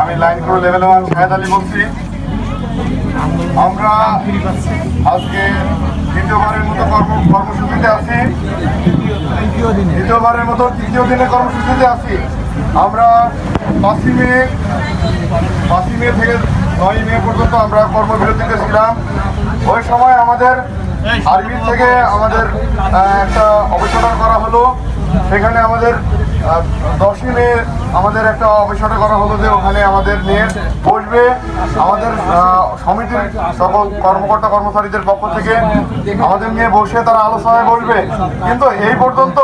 আমি লাইন করে level one Shahed Ali বলছি। আমরা আজকে দ্বিতীয়বারের মতো কর্ম কর্মসূচিতে আছি। দ্বিতীয়বারের মতো তৃতীয় দিনে কর্মসূচিতে আছি। আমরা পাঁচই মে পাঁচই মে থেকে নয় মে পর্যন্ত আমরা কর্মবিরতিতে ছিলাম। ওই সময় আমাদের আরবি থেকে আমাদের একটা অবসর করা হলো। সেখানে আমাদের দশই মে আমাদের একটা অবসর করা হলো যে ওখানে আমাদের নিয়ে বসবে। আমাদের সমিতির সকল কর্মকর্তা কর্মচারীদের পক্ষ থেকে আমাদের নিয়ে বসে তারা আলোচনায় বসবে। কিন্তু এই পর্যন্ত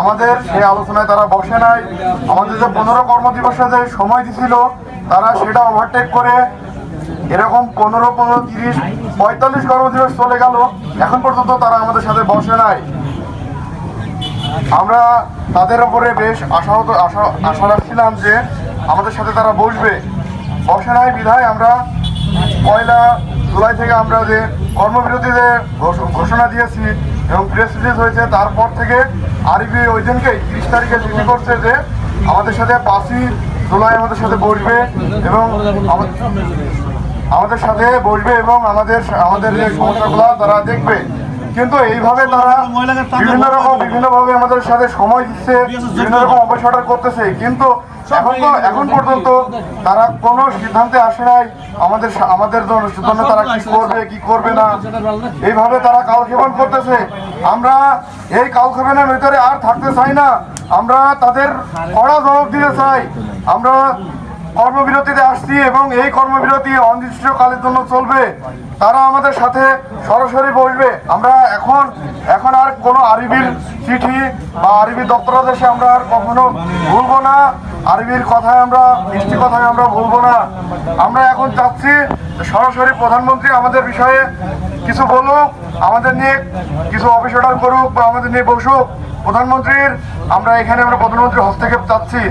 আমাদের সেই আলোচনায় তারা বসে নাই। আমাদের যে পনেরো কর্মদিবসে যে সময় দিছিল তারা সেটা ওভারটেক করে এরকম পনেরো পনেরো, তিরিশ, পঁয়তাল্লিশ কর্মদিবস চলে গেল। এখন পর্যন্ত তারা আমাদের সাথে বসে নাই। আমরা তাদের উপরে বেশ আশাহত আশা আশা রাখছিলাম যে আমাদের সাথে তারা বসবে। বসে নাই বিধায় আমরা পয়লা জুলাই থেকে আমরা যে কর্মবিরতিতে ঘোষণা দিয়েছি এবং প্রেস রিলিজ হয়েছে, তারপর থেকে আরবি ওই দিনকেই তিরিশ তারিখে চিঠি করছে যে আমাদের সাথে পাঁচই জুলাই আমাদের সাথে বসবে এবং আমাদের সাথে বসবে এবং আমাদের আমাদের যে সমস্যাগুলো তারা দেখবে। কিন্তু এইভাবে তারা বিভিন্ন রকম বিভিন্ন ভাবে আমাদের সাথে সময় দিচ্ছে বিভিন্ন রকম অপসারটা করতেছে। কিন্তু এখন তো এখন পর্যন্ত তারা কোনো সিদ্ধান্তে আসে নাই। আমাদের আমাদের জন্য তারা কি করবে কি করবে না? এইভাবে তারা কালক্ষেপণ করতেছে। আমরা এই কালক্ষেপণের ভিতরে আর থাকতে চাই না। আমরা তাদের কড়া জবাব দিতে চাই। আমরা কর্মবিরতিতে আসছি এবং এই কর্মবিরতি অনির্দিষ্টকালের জন্য চলবে। তারা আমাদের সাথে সরাসরি বসবে। আমরা এখন এখন আর কোনো আরবির চিঠি বা আরবি দপ্তরাদেশে আমরা আর কখনো ভুলবো না। আরবির কথায় আমরা মিষ্টি কথায় আমরা ভুলবো না। আমরা এখন চাচ্ছি সরাসরি প্রধানমন্ত্রী আমাদের বিষয়ে কিছু বলুক, আমাদের নিয়ে কিছু অর্ডার করুক বা আমাদের নিয়ে বসুক। প্রধানমন্ত্রীর আমরা এখানে আমরা প্রধানমন্ত্রীর হস্তক্ষেপ চাচ্ছি।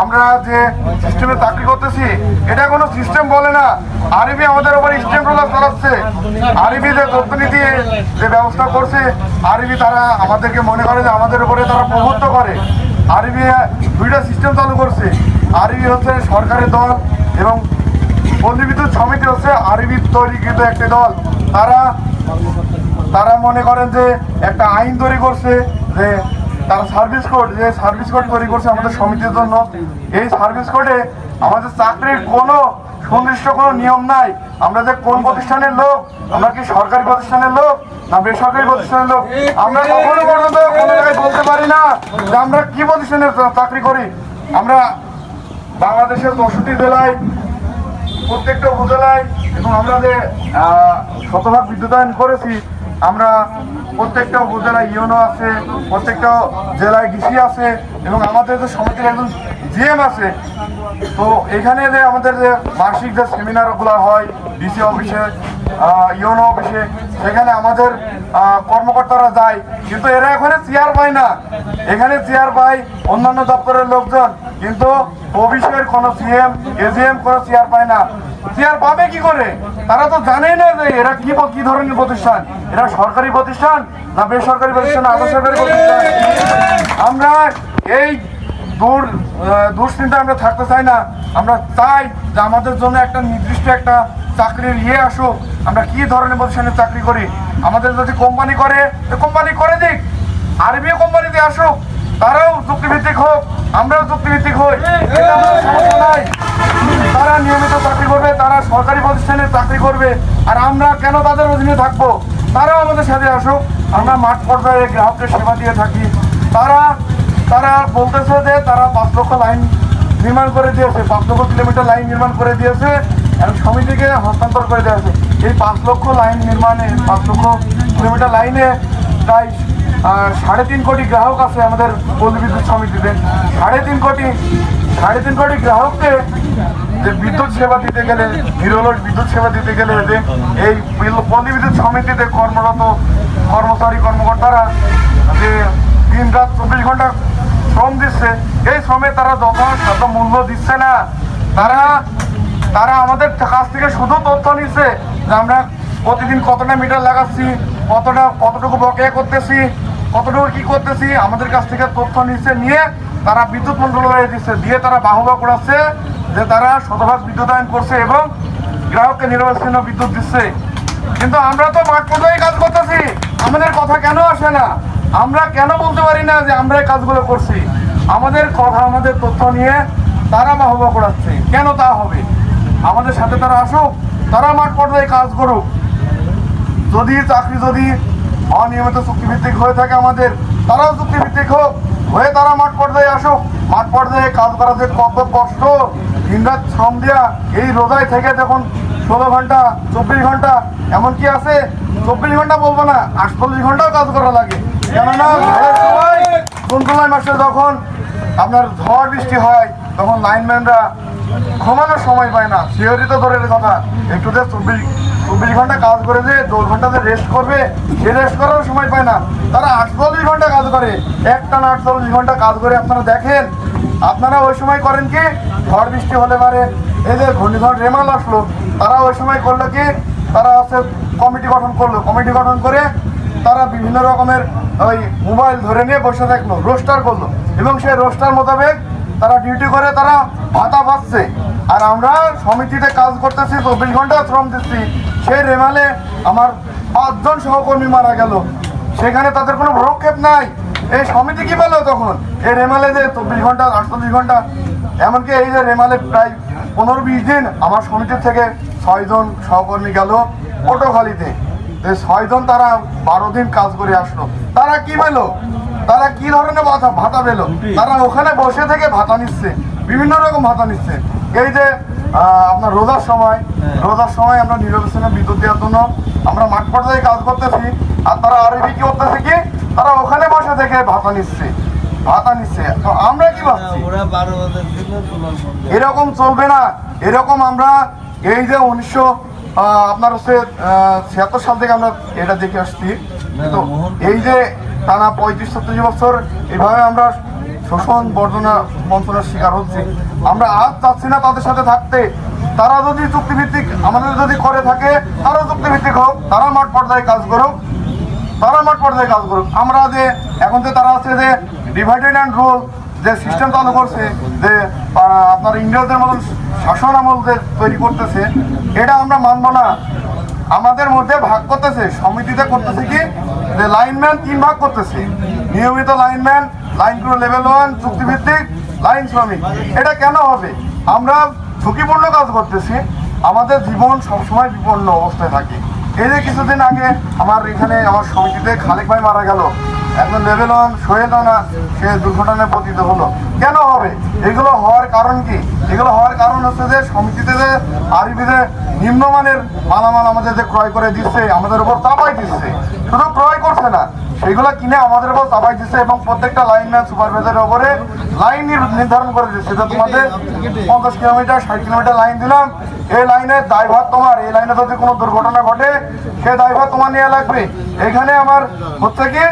আমরা যে সিস্টেমে চাকরি করতেছি, এটা কোনো সিস্টেম বলে না। আরবি আমাদের উপর স্টেম রোলার চালাচ্ছে। আরবি যে তথ্যনীতি যে ব্যবস্থা করছে আরবি তারা আমাদেরকে মনে করে যে আমাদের উপরে তারা প্রভুত্ব করে। আরবি দুইটা সিস্টেম চালু করছে। আরবি হচ্ছে সরকারের দল এবং পল্লী বিদ্যুৎ সমিতি হচ্ছে আরবি তৈরিকৃত একটি দল। তারা তারা মনে করেন যে একটা আইন তৈরি করছে যে তারা সার্ভিস কোড যে সার্ভিস কোড তৈরি করছে আমাদের সমিতির জন্য, এই সার্ভিস কোডে আমাদের চাকরির কোনো সুনির্দিষ্ট কোনো নিয়ম নাই। আমরা যে কোন প্রতিষ্ঠানের লোক, আমরা কি সরকারি প্রতিষ্ঠানের লোক না বেসরকারি প্রতিষ্ঠানের লোক, আমরা কখনো পর্যন্ত কোনো বলতে পারি না যে আমরা কি প্রতিষ্ঠানে চাকরি করি। আমরা বাংলাদেশের চৌষট্টি জেলায়, প্রত্যেকটা উপজেলায়, এবং আমরা যে শতভাগ বিদ্যুতায়ন করেছি আমরা প্রত্যেকটা উপজেলায় ইউনো আছে, প্রত্যেকটা জেলায় ডিসি আছে এবং আমাদের যে সমিতির একজন জিএম আছে। তো এখানে যে আমাদের যে মাসিক যে সেমিনারগুলো হয়, ডিসি অফিসে ইউনো অফিসে, সেখানে আমাদের কর্মকর্তারা যায়। কিন্তু এরা এখানে চেয়ার পায় না। এখানে চেয়ার পায় অন্যান্য দপ্তরের লোকজন। কিন্তু অফিসের কোনো সিএম, এজিএম কোনো চেয়ার পায় না। চেয়ার পাবে কি করে? তারা তো জানেই না যে এরা কি কি ধরনের প্রতিষ্ঠান। এরা সরকারি প্রতিষ্ঠান না বেসরকারি প্রতিষ্ঠান আধা সরকারি প্রতিষ্ঠান? আমরা এই দূর দুশ্চিন্তা আমরা থাকতে চাই না। আমরা চাই যে আমাদের জন্য একটা নির্দিষ্ট একটা চাকরির ইয়ে আসুক। আমরা কি ধরনের প্রতিষ্ঠানে চাকরি করি? আমাদের যদি কোম্পানি করে কোম্পানি করে দিক। আরবিও কোম্পানিতে আসুক, তারাও চুক্তিভিত্তিক হোক, আমরাও চুক্তিভিত্তিক হই। সমস্যা নাই। তারা নিয়মিত চাকরি করবে, তারা সরকারি প্রতিষ্ঠানে চাকরি করবে। আর আমরা কেন তাদের অধীনে থাকব? তারাও আমাদের সাথে আসুক। আমরা মাঠ পর্যায়ে গ্রাহককে সেবা দিয়ে থাকি। তারা তারা বলতেছে যে তারা পাঁচ লক্ষ লাইন নির্মাণ করে দিয়েছে। পাঁচ লক্ষ কিলোমিটার লাইন নির্মাণ করে দিয়েছে এবং সমিতিকে হস্তান্তর করে দিয়েছে। এই পাঁচ লক্ষ লাইন নির্মাণে, পাঁচ লক্ষ কিলোমিটার লাইনে প্রায় সাড়ে তিন কোটি গ্রাহক আছে আমাদের পল্লী বিদ্যুৎ সমিতিতে। সাড়ে তিন কোটি, সাড়ে তিন কোটি গ্রাহককে যে বিদ্যুৎ সেবা দিতে গেলে, নিরলস বিদ্যুৎ সেবা দিতে গেলে যে এই বিল- বিদ্যুৎ সমিতিতে কর্মরত কর্মচারী, কর্মকর্তারা যে দিন রাত চব্বিশ ঘণ্টা শ্রম দিচ্ছে, এই শ্রমে তারা যথাযথ মূল্য দিচ্ছে না, তারা তারা আমাদের কাছ থেকে শুধু তথ্য নিচ্ছে যে আমরা প্রতিদিন কতটা মিটার লাগাচ্ছি, কতটা, কতটুকু বকেয়া করতেছি, কতটুকু কি করতেছি, আমাদের কাছ থেকে তথ্য নিচ্ছে, নিয়ে তারা বিদ্যুৎ মন্ত্রণালয়ে দিচ্ছে দিয়ে তারা বাহবা করাচ্ছে যে তারা শতভাগ বিদ্যুতায়ন করছে এবং গ্রাহককে নির্বাচন বিদ্যুৎ দিচ্ছে। কিন্তু আমরা তো মাঠ পর্যায়ে কাজ করতেছি, আমাদের কথা কেন আসে না? আমরা কেন বলতে পারি না যে আমরা এই কাজগুলো করছি? আমাদের কথা, আমাদের তথ্য নিয়ে তারা বাহবা করাচ্ছে, কেন তা হবে? আমাদের সাথে তারা আসুক, তারা মাঠ পর্যায়ে কাজ করুক। যদি চাকরি যদি অনিয়মিত চুক্তিভিত্তিক হয়ে থাকে আমাদের, তারাও চুক্তিভিত্তিক হোক। হয়ে তারা মাঠ পর্যায়ে আসুক মাঠ পর্যায়ে কাজ করা যে কত কষ্ট। দিনরাত শ্রম দেওয়া এই রোজায় থেকে দেখুন ষোলো ঘণ্টা, চব্বিশ ঘণ্টা এমন কি আছে, চব্বিশ ঘণ্টা বলব না, আটচল্লিশ ঘন্টাও কাজ করা লাগে। কেননা সবাই জুন জুলাই মাসে যখন আপনার ঝড় বৃষ্টি হয় তখন লাইনম্যানরা ঘুমানোর সময় পায় না। সিওরি তো দূরের কথা একটু যে চব্বিশ চব্বিশ ঘণ্টা কাজ করে যে দু ঘন্টাতে রেস্ট করবে, সে রেস্ট করার সময় পায় না। তারা আটচল্লিশ ঘণ্টা কাজ করে। একটা না আটচল্লিশ ঘণ্টা কাজ করে আপনারা দেখেন। আপনারা ওই সময় করেন কি? ঝড় বৃষ্টি হলে পারে। এই যে ঘূর্ণিঝড় রেমাল আসলো, তারা ওই সময় করল কি? তারা হচ্ছে কমিটি গঠন করল। কমিটি গঠন করে তারা বিভিন্ন রকমের ওই মোবাইল ধরে নিয়ে বসে থাকল রোস্টার করল। এবং সেই রোস্টার মোতাবেক তারা ডিউটি করে, তারা ভাতা পাচ্ছে আর আমরা সমিতিতে কাজ করতেছি, চব্বিশ ঘণ্টা শ্রম দিচ্ছি। সেই রেমালে আমার পাঁচজন সহকর্মী মারা গেল। সেখানে তাদের কোনো ভ্রক্ষেপ নাই। এই সমিতি কি পেল তখন? এই রেমালে যে চব্বিশ ঘণ্টা, আটচল্লিশ ঘণ্টা, এমনকি এই যে রেমালে প্রায় পনেরো বিশ দিন আমার সমিতির থেকে ছয়জন সহকর্মী গেল পটুখালিতে। যে ছয়জন তারা বারো দিন কাজ করে আসলো। তারা কি পেল? তারা কি ধরনের ভাতা ভাতা পেল? তারা ওখানে বসে থেকে ভাতা নিচ্ছে বিভিন্ন রকম ভাতা নিচ্ছে। এই যে আপনার রোজার সময় রোজার সময় আমরা নিরবেচনে বিদ্যুৎ দেওয়ার জন্য আমরা মাঠ পর্যায়ে কাজ করতেছি আর তারা আরবি কি করতেছে কি তারা ওখানে বসে থেকে ভাতা নিচ্ছে ভাতা নিচ্ছে। তো আমরা কি ভাবছি? বন্ধু এরকম চলবে না। এরকম আমরা এই যে উনিশশো আপনার হচ্ছে ছিয়াত্তর সাল থেকে আমরা এটা দেখে আসছি। এই যে টানা পঁয়ত্রিশ ছত্রিশ বছর এভাবে আমরা শোষণ বর্জনা বঞ্চনার শিকার হচ্ছি। আমরা আজ চাচ্ছি না তাদের সাথে থাকতে। তারা যদি চুক্তিভিত্তিক আমাদের যদি করে থাকে তারাও চুক্তিভিত্তিক হোক তারা মাঠ পর্যায়ে কাজ করুক তারা মাঠ পর্যায়ে কাজ করুক। আমরা যে এখন যে তারা আছে যে ডিভাইডেড অ্যান্ড রুল যে সিস্টেম চালু করছে যে আপনার ইংরেজদের মতন শাসন আমল যে তৈরি করতেছে এটা আমরা মানবো না। আমাদের মধ্যে ভাগ করতেছে, সমিতিতে করতেছে কি? যে লাইনম্যান তিন ভাগ করতেছে। নিয়মিত lineman line crew level one চুক্তিভিত্তিক লাইন শ্রমিক। এটা কেন হবে? আমরা ঝুঁকিপূর্ণ কাজ করতেছি। আমাদের জীবন সবসময় বিপন্ন অবস্থায় থাকে। এই যে কিছুদিন আগে আমার এখানে আমার সমিতিতে খালেক ভাই মারা গেল। একজন লেভেল ওয়ান সোহেল রানা, সে দুর্ঘটনায় পতিত হলো। কেন হবে? এগুলো হওয়ার কারণ কি? এগুলো হওয়ার কারণ হচ্ছে যে সমিতিতে যে আরবিতে নিম্নমানের মালামাল আমাদের যে ক্রয় করে দিচ্ছে, আমাদের উপর চাপাই দিচ্ছে। শুধু ক্রয় করছে না, সেগুলো কিনে আমাদের উপর চাপাই দিচ্ছে এবং প্রত্যেকটা লাইনম্যান সুপারভাইজারের উপরে লাইন নির্ধারণ করে দিচ্ছে। যে তোমাদের পঞ্চাশ কিলোমিটার, ষাট কিলোমিটার লাইন দিলাম। এই লাইনের দায়ভার তোমার। এই লাইনে যদি কোনো দুর্ঘটনা ঘটে সে দায়ভার তোমার নেওয়া লাগবে। এখানে আমার হচ্ছে কি,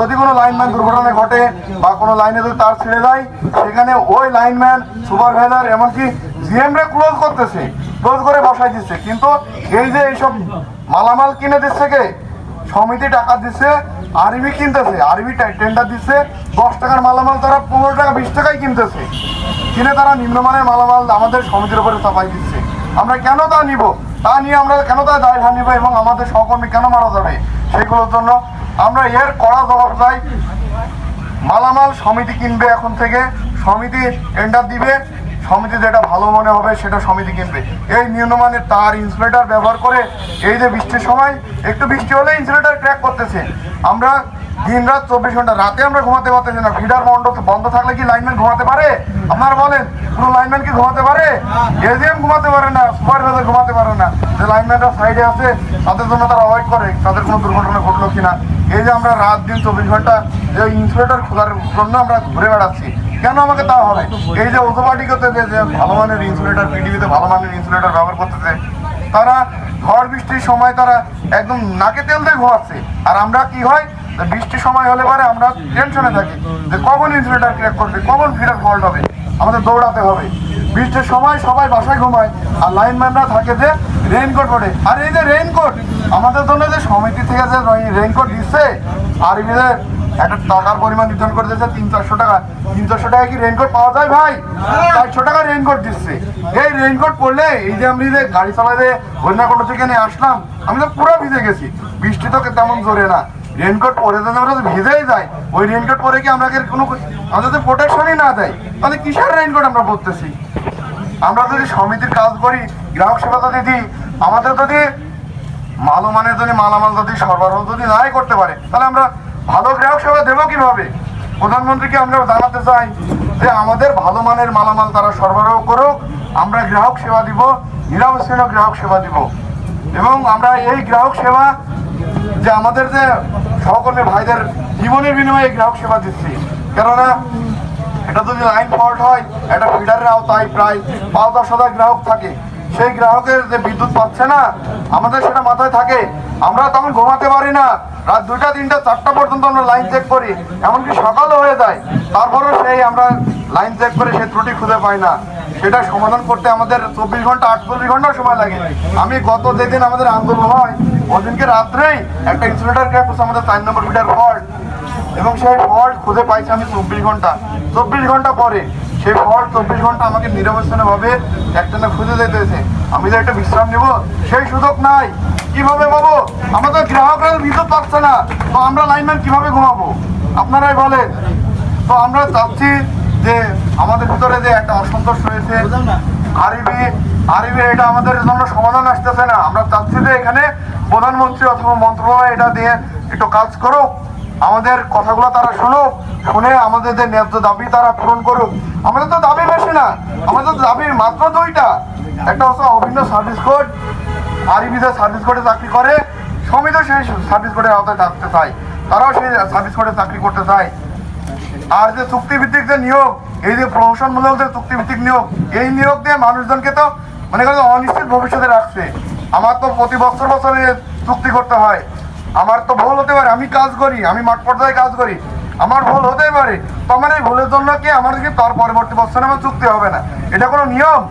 যদি কোনো লাইনম্যান দুর্ঘটনা ঘটে বা কোনো লাইনে যদি তার ছেড়ে যায়, সেখানে ওই লাইনম্যান সুপারভাইজার এমনকি জিএমরে ক্লোজ করতেছে ক্লোজ করে বসাই দিচ্ছে। কিন্তু এই যে এইসব মালামাল কিনে দিচ্ছে কে, সমিতি টাকা দিচ্ছে আরবি কিনতেছে আরবি টেন্ডার দিচ্ছে, দশ টাকার মালামাল তারা পনেরো টাকা, বিশ টাকায় কিনতেছে। কিনে তারা নিম্নমানের মালামাল আমাদের সমিতির উপরে চাপাই দিচ্ছে। আমরা কেন তা নিব? তা নিয়ে আমরা কেন তা দায়ভার নিব এবং আমাদের সহকর্মী কেন মারা যাবে? সেগুলোর জন্য আমরা এর কড়া জবাব চাই। মালামাল সমিতি কিনবে এখন থেকে। সমিতি টেন্ডার দিবে। সমিতি যেটা ভালো মনে হবে সেটা সমিতি কিনবে। এই নিম্নমানের তার ইনসুলেটার ব্যবহার করে এই যে বৃষ্টির সময় একটু বৃষ্টি হলে ইনসুলেটার ক্র্যাক করতেছে। আমরা দিন রাত চব্বিশ ঘণ্টা, রাতে আমরা ঘুমাতে পারতেছি না। ফিডার বন্ধ বন্ধ থাকলে কি লাইনম্যান ঘুমাতে পারে? আপনারা বলেন, কোনো লাইনম্যান কি ঘুমাতে পারে? এজিএম ঘুমাতে পারে না সুপারভাইজার ঘুমাতে পারে না। যে লাইনম্যানরা সাইডে আছে, তাদের জন্য তারা অ্যাভয়েড করে, তাদের কোনো দুর্ঘটনা ঘটলো কিনা। এই যে আমরা রাত দিন চব্বিশ ঘণ্টা যে ইনসুলেটার খোলার জন্য আমরা ঘুরে বেড়াচ্ছি, কেন আমাকে তা হবে? এই যে ওজোপাটি করতে যে ভালো মানের ইনসুলেটার পৃথিবীতে ভালো মানের ইনসুলেটার ব্যবহার করতেছে, তারা ঝড় বৃষ্টির সময় তারা একদম নাকে তেল দিয়ে ঘুমাচ্ছে। আর আমরা কি হয়? বৃষ্টির সময় হলে পরে আমরা টেনশনে থাকি যে কখন ইনসুলেটার ক্র্যাক করবে, কখন ফিডার ফল্ট হবে, আমাদের দৌড়াতে হবে। বৃষ্টির সময় সবাই বাসায় ঘুমায়, আর লাইনম্যানরা থাকে যে রেইনকোট পরে। আর এই যে রেইনকোট আমাদের জন্য যে সমিতি থেকে যে রেইনকোট দিচ্ছে আরবিদের একটা টাকার পরিমাণ নির্ধারণ করে দিয়েছে তিন চারশো টাকা। তিন চারশো টাকা কি রেনকোট পাওয়া যায় ভাই? চারশো টাকা রেইনকোট দিচ্ছে। এই রেইনকোট পরলে এই যে আমি যে গাড়ি চালাতে হরিণাকুণ্ড থেকে নিয়ে আসলাম, আমি তো পুরো ভিজে গেছি। বৃষ্টি তো তেমন জোরে না। রেনকোট পরে তো আমরা তো ভিজেই যাই, ওই রেনকোট পরে কি আমরা কোনো আমাদের তো প্রোটেকশনই না দেয় তাহলে কিসের রেনকোট আমরা পরতেছি? আমরা যদি সমিতির কাজ করি গ্রাহক সেবা যদি দিই, আমাদের যদি ভালো মানের যদি মালামাল যদি সরবরাহ যদি নাই করতে পারে, তাহলে আমরা ভালো গ্রাহক সেবা দেবো কীভাবে? প্রধানমন্ত্রীকে আমরা জানাতে চাই যে আমাদের ভালো মানের মালামাল তারা সরবরাহ করুক, আমরা গ্রাহক সেবা দিব নিরাবচ্ছিন্ন গ্রাহক সেবা দিব। এবং আমরা এই গ্রাহক সেবা যে আমাদের যে সহকর্মী ভাইদের জীবনের বিনিময়ে গ্রাহক সেবা দিচ্ছি। কেননা এটা যদি লাইন ফল্ট হয় একটা ফিডারের আওতায় প্রায় পাঁচ দশ হাজার গ্রাহক থাকে। সেই গ্রাহকের যে বিদ্যুৎ পাচ্ছে না, আমাদের সেটা মাথায় থাকে। আমরা তখন ঘুমাতে পারি না। রাত দুইটা, তিনটা, চারটা পর্যন্ত আমরা লাইন চেক করি। এমনকি সকালও হয়ে যায়। তারপরেও সেই আমরা লাইন চেক করে সেই ত্রুটি খুঁজে পাই না। সেটা সমাধান করতে আমাদের চব্বিশ ঘণ্টা, আটচল্লিশ ঘণ্টা সময় লাগে। আমি গত যেদিন আমাদের আন্দোলন হয়, ওদিনকে রাত্রেই একটা ইনসুলেটার ক্যাপ আমাদের চার নম্বর মিটার ফল্ট এবং সেই ফল্ট খুঁজে পাইছি আমি চব্বিশ ঘণ্টা। চব্বিশ ঘণ্টা পরে সেই ফল্ট চব্বিশ ঘণ্টা আমাকে নিরবচ্ছিন্ন ভাবে একটানা খুঁজে যেতেছে আমি যে একটা বিশ্রাম নেব সেই সুযোগ নাই। কীভাবে পাবো? আমাদের গ্রাহকরা বিদ্যুৎ পাচ্ছে না। তো আমরা লাইনম্যান কীভাবে ঘুমাবো? আপনারাই বলেন। তো আমরা চাচ্ছি যে আমাদের ভিতরে যে একটা অসন্তোষ রয়েছে আরিবি আরিবি এটা আমাদের জন্য সমাধান আসতেছে না। আমরা চাচ্ছি যে এখানে প্রধানমন্ত্রী অথবা মন্ত্রণালয় এটা দিয়ে একটু কাজ করুক। আমাদের কথাগুলো তারা শুনুক, শুনে আমাদের যে ন্যায্য দাবি তারা পূরণ করুক। আমাদের তো দাবি বেশি না, আমাদের তো দাবি মাত্র দুইটা। একটা হচ্ছে অভিন্ন সার্ভিস কোড আরিবিতে সার্ভিস কোডে চাকরি করে, সমিত সেই সার্ভিস কোডের আওতায় থাকতে চায়। তারাও সেই সার্ভিস কোডে চাকরি করতে চায়। আর যে চুক্তিভিত্তিক যে নিয়োগ, এই যে প্রমোশনমূলক যে চুক্তিভিত্তিক নিয়োগ, এই নিয়োগ দিয়ে মানুষজনকে তো মানে করেন অনিশ্চিত ভবিষ্যতে রাখছে। আমার তো প্রতি বছর বছরে চুক্তি করতে হয়। আমার তো ভুল হতে পারে, আমি কাজ করি, আমি মাঠ পর্যায়ে কাজ করি। আমার ভুল হতেই পারে, তো আমার এই ভুলের জন্য কি আমার কি তার পরবর্তী বছরে আমার চুক্তি হবে না? এটা কোনো নিয়ম?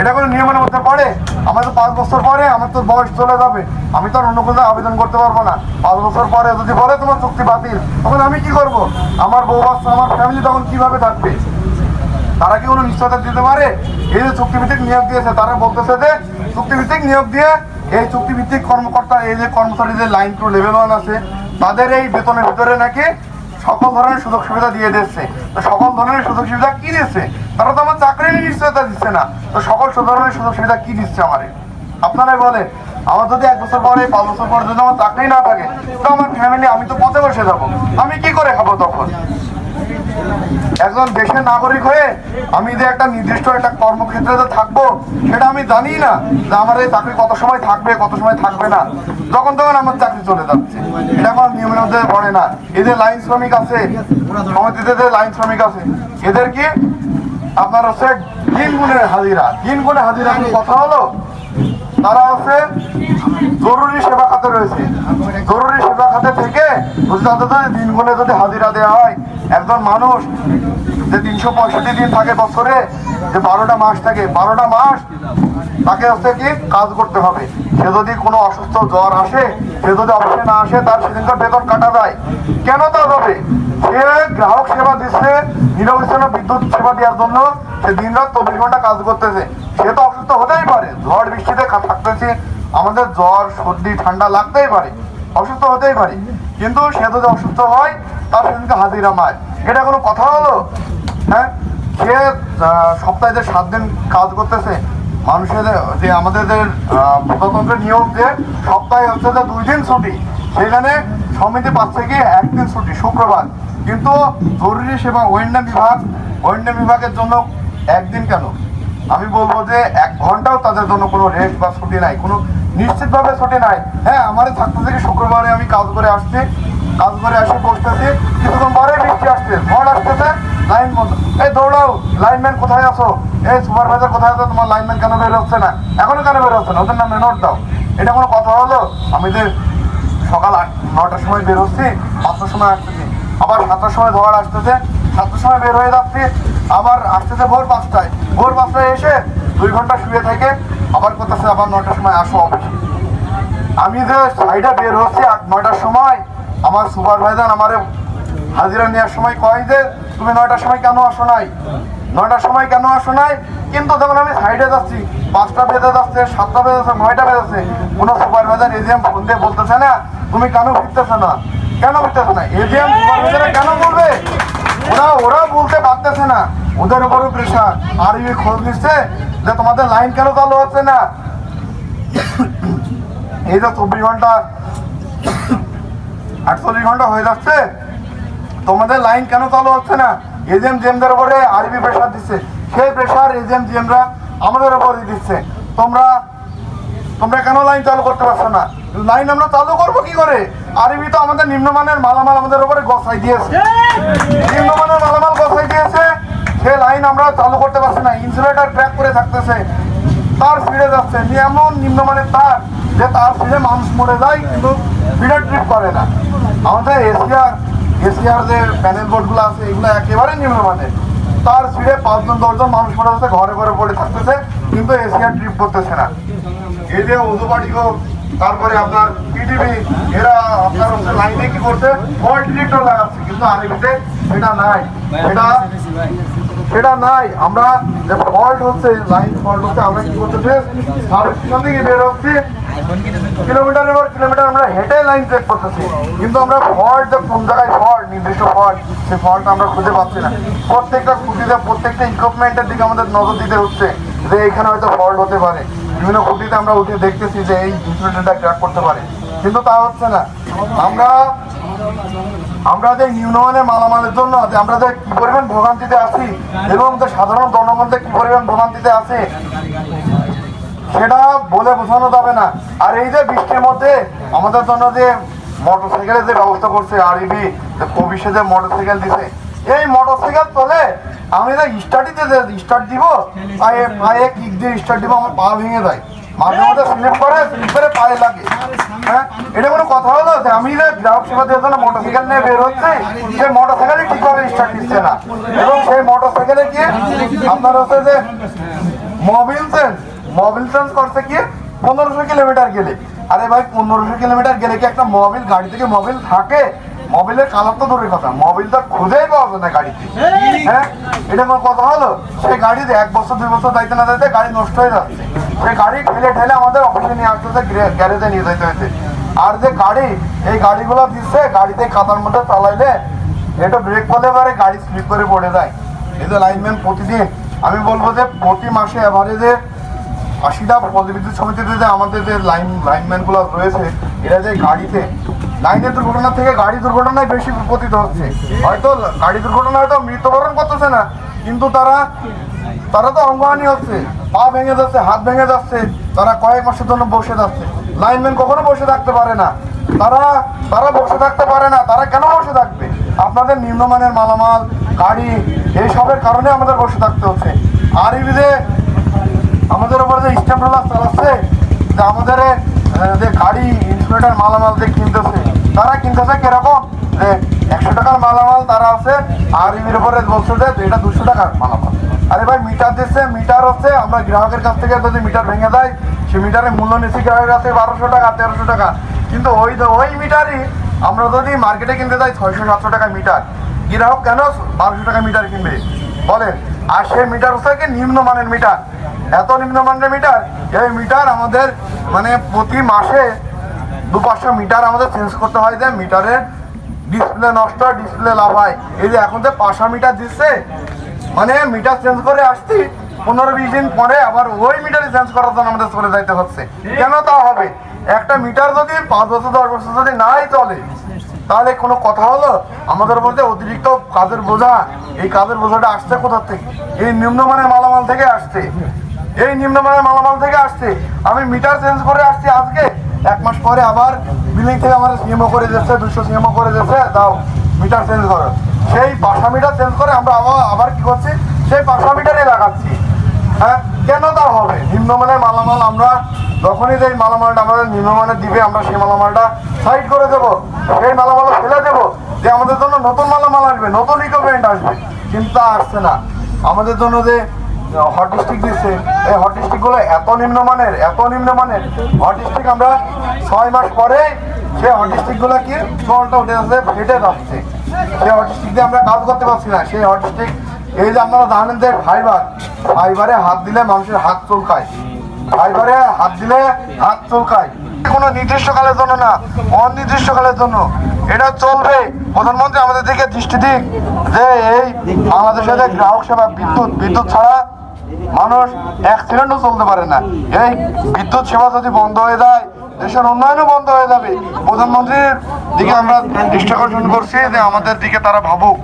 এটা কোনো নিয়মের মধ্যে পড়ে? আমার তো পাঁচ বছর পরে আমার তো বয়স চলে যাবে, আমি তো আর অন্য কোথাও আবেদন করতে পারব না। পাঁচ বছর পরে যদি বলে তোমার চুক্তি বাতিল, তখন আমি কি করব? আমার বউ বাচ্চা, আমার ফ্যামিলি তখন কীভাবে থাকবে? তারা কি কোনো নিশ্চয়তা দিতে পারে? এই যে চুক্তিভিত্তিক নিয়োগ দিয়েছে, তারা বলতেছে যে চুক্তিভিত্তিক নিয়োগ দিয়ে এই চুক্তিভিত্তিক কর্মকর্তা, এই যে কর্মচারীদের লাইন টু লেভেল ওয়ান আছে, তাদের এই বেতনের ভিতরে নাকি সকল ধরনের সুযোগ সুবিধা দিয়ে দিচ্ছে। তো সকল ধরনের সুযোগ সুবিধা কি দিচ্ছে? তারা তো আমার চাকরি নিশ্চয়তা দিচ্ছে না। তো সকল ধরনের সুযোগ সুবিধা কি দিচ্ছে আমারে? আপনারাই বলেন। আমার যদি এক বছর পরে, পাঁচ বছর পরে যদি আমার চাকরি না থাকে, তো আমার ফ্যামিলি আমি তো পথে বসে যাব। আমি কি করে খাব তখন? একজন দেশের নাগরিক হয়ে আমি যে একটা নির্দিষ্ট একটা কর্মক্ষেত্রে যে থাকব, সেটা আমি জানি না যে আমার এই চাকরি কত সময় থাকবে, কত সময় থাকবে না। যখন তখন আমার চাকরি চলে যাচ্ছে। এটা আমার নিয়মের মধ্যে পড়ে না। যে লাইন শ্রমিক আছে, সমিতিতে যে লাইন শ্রমিক আছে এদের কি আপনার হচ্ছে তিন গুণের হাজিরা। তিন গুণের হাজিরা কথা হলো? তারা হচ্ছে জরুরি সেবা খাতে রয়েছে। জরুরি সেবা খাতে থেকে তাদের দিন গুণে যদি হাজিরা দেওয়া হয় একজন মানুষ যে তিনশো পঁয়ষট্টি দিন থাকে বছরে, যে বারোটা মাস থাকে, বারোটা মাস তাকে হচ্ছে কি কাজ করতে হবে। সে যদি কোনো অসুস্থ জ্বর আসে, সে যদি অফিসে না আসে, তার সেদিনকার বেতন কাটা যায়। কেন তা হবে? সে গ্রাহক সেবা দিচ্ছে নিরবিচ্ছিন্ন বিদ্যুৎ সেবা দেওয়ার জন্য, সে দিন রাত চব্বিশ ঘণ্টা কাজ করতেছে। সে তো অসুস্থ হতেই পারে, ঝড় বৃষ্টিতে থাকতেছে। আমাদের জ্বর, সর্দি, ঠান্ডা লাগতেই পারে, অসুস্থ হতেই পারে। কিন্তু সে যদি অসুস্থ হয় তার সেদিনকে হাজিরা মায়। এটা কোনো কথা হলো? হ্যাঁ? সে সপ্তাহে যে সাত দিন কাজ করতেছে, মানুষের যে আমাদের যে প্রজাতন্ত্রের নিয়ম যে সপ্তাহে হচ্ছে যে দুই দিন ছুটি সেখানে সমিতি পাচ্ছে কি একদিন ছুটি, শুক্রবার। কিন্তু জরুরি সেবা ওয়েন্ডা বিভাগ ওয়েন্ডা বিভাগের জন্য একদিন কেন? আমি বলব যে এক ঘন্টাও তাদের জন্য কোনো রেস্ট বা ছুটি নাই, কোনো নিশ্চিতভাবে ছুটি নাই। হ্যাঁ আমারই থাকতে থেকে শুক্রবারে আমি কাজ করে আসছি কাজ করে আসে, বসতেছি। কিছুক্ষণ পরে বৃষ্টি আসছে ঝড় আসতেছে, লাইন বন্ধ। এই দৌড়াও, লাইনম্যান কোথায় আছো? এই সুপারভাইজার কোথায় আছো? তোমার লাইনম্যান কেন বের হচ্ছে না? এখনও কেন বের হচ্ছে না? ওদের নামে নোট দাও। এটা কোনো কথা হলো? আমি যে সকাল আট নটার সময় বের হচ্ছি, পাঁচটার সময় আসতেছি। আবার সাতটার সময় ঝড় আসতেছে, সাতটার সময় বের হয়ে যাচ্ছি, আবার আসতেছে ভোর পাঁচটায়। ভোর পাঁচটায় এসে দুই ঘণ্টা শুয়ে থেকে আবার করতেছে আবার নটার সময় আসো অফিসে আমি যে সাইডে বের হচ্ছি আট নয়টার সময় আমার সুপারভাইজার আমারে হাজিরা নেওয়ার সময় কয় যে, তুমি নয়টার সময় কেন আসো নাই? নয়টার সময় কেন আসো নাই? কিন্তু যখন আমি সাইডে যাচ্ছি, পাঁচটা বেজে যাচ্ছে, সাতটা বেজে যাচ্ছে, নয়টা বেজে যাচ্ছে, কোনো সুপারভাইজার এজিএম ফোন দিয়ে বলতেছে না, তুমি কেন ফিরতেছো না? কেন ফিরতেছো না? এজিএম সুপারভাইজারে কেন বলবে? ওরা ওরা বলতে পারতেছে না। ওদের উপরও প্রেশার আর ইয়ে খোঁজ নিচ্ছে যে তোমাদের লাইন কেন চালু হচ্ছে না? এই যে চব্বিশ ঘণ্টা আটচল্লিশ ঘণ্টা হয়ে যাচ্ছে। তোমাদের লাইন কেন চালু হচ্ছে না? এজেম জিএমদের উপরে আরবি প্রেশার দিচ্ছে। সেই প্রেশার এজেম জিএমরা আমাদের উপরে দিচ্ছে। তোমরা তোমরা কেন লাইন চালু করতে পারছ না? লাইন আমরা চালু করব কি করে? আরবি তো আমাদের নিম্নমানের মালামাল আমাদের উপরে গসাই দিয়েছে। নিম্নমানের মালামাল গসাই দিয়েছে। সে লাইন আমরা চালু করতে পারছি না। ইনসুলেটার ট্র্যাক করে থাকতেছে। তার ফিরে যাচ্ছে। এমন নিম্নমানের তার যে তার ফিরে মানুষ মরে যায়, কিন্তু ফিডার ট্রিপ করে না। আমাদের এশিয়ার যে প্যানেল বোর্ডগুলো আছে, এগুলো একেবারে নিম্নমানের। তার ফিরে পাঁচজন দশজন মানুষ মরে যাচ্ছে ঘরে ঘরে পড়ে থাকতেছে, কিন্তু এশিয়ার ট্রিপ করতেছে না। এই যে উজু পাটিকো তারপরে আপনার পিটিভি এরা আপনার হচ্ছে লাইনে কি করছে? ফল্ট ডিটেক্টর লাগাচ্ছে, কিন্তু আরবিতে সেটা নাই। এটা সেটা নাই। আমরা যে ফল্ট হচ্ছে লাইন ফল্ট হচ্ছে, আমরা কি করতেছি? সাবস্টেশন থেকে বের হচ্ছে। কিলোমিটারের পর কিলোমিটার আমরা হেঁটে লাইন চেক করতেছি। কিন্তু আমরা ফল্ট যে কোন জায়গায় ফল্ট নির্দিষ্ট ফল্ট সেই ফল্ট আমরা খুঁজে পাচ্ছি না। প্রত্যেকটা খুঁটিতে, প্রত্যেকটা ইকুইপমেন্টের দিকে আমাদের নজর দিতে হচ্ছে যে এখানে হয়তো ফল্ট হতে পারে। বিভিন্ন খুঁটিতে আমরা উঠে দেখতেছি যে এই ইনসুলেটরটা ক্র্যাক করতে পারে। কিন্তু তা হচ্ছে না। আমরা আমরা যে নিম্নমানের মালামালের জন্য, যে আমরা যে কি পরিমাণ ভোগান্তিতে আছি এবং যে সাধারণ জনগণ যে কি পরিমাণ ভোগান্তিতে আছে সেটা বলে বোঝানো যাবে না। আর এই যে বৃষ্টির মধ্যে আমাদের জন্য যে মোটরসাইকেলের যে ব্যবস্থা করছে আরইবি কবিসে যে মোটরসাইকেল দিছে, এই মোটরসাইকেল চলে, আমি যে স্টার্টিতে স্টার্ট দিব, পায়ে পায়ে কিক দিয়ে স্টার্ট দিব, আমার পা ভেঙে যায়। মাঝে মাঝে স্লিপ করে স্লিপ করে পায়ে লাগে। হ্যাঁ? এটা কোনো কথা হলো যে আমি যে গ্রাহক সেবা দেওয়ার জন্য মোটরসাইকেল নিয়ে বের হচ্ছে সেই মোটরসাইকেলই ঠিকভাবে স্টার্ট দিচ্ছে না। এবং সেই মোটরসাইকেলে গিয়ে আপনার হচ্ছে যে মোবিল চেঞ্জ মোবিল চেঞ্জ করতে কি? পনেরোশো কিলোমিটার গেলে। আরে ভাই পনেরোশো কিলোমিটার গেলে কি একটা মোবিল গাড়ি থেকে মোবিল থাকে? মোবিলের কালার তো দূরের কথা। মোবিলটা খুঁজেই পাওয়া যায় না গাড়িতে। হ্যাঁ? এটা কোনো কথা হলো? সেই গাড়িতে এক বছর দুই বছর দায়িত্ব না দায়িত্বে গাড়ি নষ্ট হয়ে যাচ্ছে। সেই গাড়ি ঠেলে ঠেলে আমাদের অফিসে নিয়ে আসতে হচ্ছে গ্যারেজে নিয়ে যেতে হয়েছে আর যে গাড়ি এই গাড়িগুলো দিচ্ছে গাড়িতে কাতার মধ্যে চালাইলে এটা ব্রেক করলে পারে গাড়ি স্লিপ করে পড়ে যায়। এই যে লাইনম্যান প্রতিদিন আমি বলব যে প্রতি মাসে অ্যাভারেজে আশিটা পদবিদ্যুৎ সমিতিতে যে আমাদের যে লাইন লাইনম্যানগুলো রয়েছে, এরা যে গাড়িতে লাইনের দুর্ঘটনা থেকে গাড়ি দুর্ঘটনায় বেশি পতিত হচ্ছে। হয়তো গাড়ি দুর্ঘটনা হয়তো মৃত্যুবরণ করতেছে না, কিন্তু তারা তারা তো অঙ্গহানি হচ্ছে। পা ভেঙে যাচ্ছে, হাত ভেঙে যাচ্ছে, তারা কয়েক মাসের জন্য বসে যাচ্ছে। লাইনম্যান কখনো বসে থাকতে পারে না। তারা তারা বসে থাকতে পারে না, তারা কেন বসে থাকবে? আপনাদের নিম্নমানের মালামাল, গাড়ি এইসবের কারণে আমাদের বসে থাকতে হচ্ছে। আর এই যে আমাদের উপরে যে স্ট্যাম্প রোলার চালাচ্ছে, যে আমাদের যে গাড়ি ইনসুলেটার মালামাল যে কিনতেছে, তারা কিনতেছে কীরকম? যে একশো টাকার মালামাল তারা আছে আর ইমির উপরে বলছে যে এটা দুশো টাকার মালামাল। আরে ভাই, মিটার দিচ্ছে, মিটার হচ্ছে, আমরা গ্রাহকের কাছ থেকে যদি মিটার ভেঙে দেয়, সে মিটারের মূল্য নিচ্ছি গ্রাহকের কাছে বারোশো টাকা, তেরোশো টাকা। কিন্তু ওই ওই মিটারই আমরা যদি মার্কেটে কিনতে যাই, ছয়শো, সাতশো টাকা মিটার। গ্রাহক কেন বারোশো টাকা মিটার কিনবে? বলেন। আর সেই মিটার হচ্ছে কি নিম্নমানের মিটার। এত নিম্নমানের মিটার, এই মিটার আমাদের মানে প্রতি মাসে দু পাঁচশো মিটার আমাদের চেঞ্জ করতে হয় যে মিটারের ডিসপ্লে নষ্ট ডিসপ্লে লাভ হয়। এই যে এখন যে পাঁচশো মিটার দিচ্ছে মানে মিটার চেঞ্জ করে আসছি, পনেরো বিশ দিন পরে আবার ওই মিটারে চেঞ্জ করার জন্য আমাদের চলে যাইতে হচ্ছে। কেন তা হবে? একটা মিটার যদি পাঁচ বছর, দশ বছর যদি নাই চলে তাহলে কোনো কথা হলো? আমাদের মধ্যে অতিরিক্ত কাজের বোঝা, এই কাজের বোঝাটা আসছে কোথা থেকে? এই নিম্নমানের মালামাল থেকে আসছে। এই নিম্নমানের মালামাল থেকে আসছে। আমি মিটার চেঞ্জ করে আসছি আজকে। এক মাস পরে আবার বিল্ডিং থেকে আমার সিএমও করে দিচ্ছে দুশো সিএমও করে দিচ্ছে দাও, মিটার চেঞ্জ করো। সেই পাঁচশো মিটার চেঞ্জ করে আমরা আবার আবার কি করছি? সেই পাঁচশো মিটারে লাগাচ্ছি। হ্যাঁ কেন তা হবে? নিম্নমানের মালামাল আমরা যখনই যে মালামালটা আমাদের নিম্নমানের দিবে, আমরা সেই মালামালটা সাইড করে দেবো। সেই মালামাল ফেলে দেবো যে আমাদের জন্য নতুন মালামাল আসবে, নতুন ইকুইপমেন্ট আসবে। কিন্তু আসছে না। আমাদের জন্য যে হটিস্টিক দিচ্ছে, এই হটিস্টিকগুলো এত নিম্নমানের এত নিম্নমানের হটিস্টিক আমরা ছয় মাস পরে সেই হটিস্টিকগুলো কি জলটা উঠে যাচ্ছে ফেটে যাচ্ছে। সেই অটিস্টিক দিয়ে আমরা কাজ করতে পারছি না। সেই অটিস্টিক এই যে আপনারা জানেন যে ফাইবার, ফাইবারে হাত দিলে মানুষের হাত চুলকায়। ফাইবারে হাত দিলে হাত চুলকায়। কোনো নির্দিষ্টকালের জন্য না, অনির্দিষ্টকালের জন্য। এটা চলবে। প্রধানমন্ত্রী, আমাদের দিকে দৃষ্টি দিক যে এই বাংলাদেশে যে গ্রাহক সেবা, বিদ্যুৎ বিদ্যুৎ ছাড়া মানুষ এক সেকেন্ডও চলতে পারে না। এই বিদ্যুৎ সেবা যদি বন্ধ হয়ে যায়, দেশের উন্নয়নও বন্ধ হয়ে যাবে। প্রধানমন্ত্রীর দিকে আমরা দৃষ্টি আকর্ষণ করছি যে আমাদের দিকে তারা ভাবুক।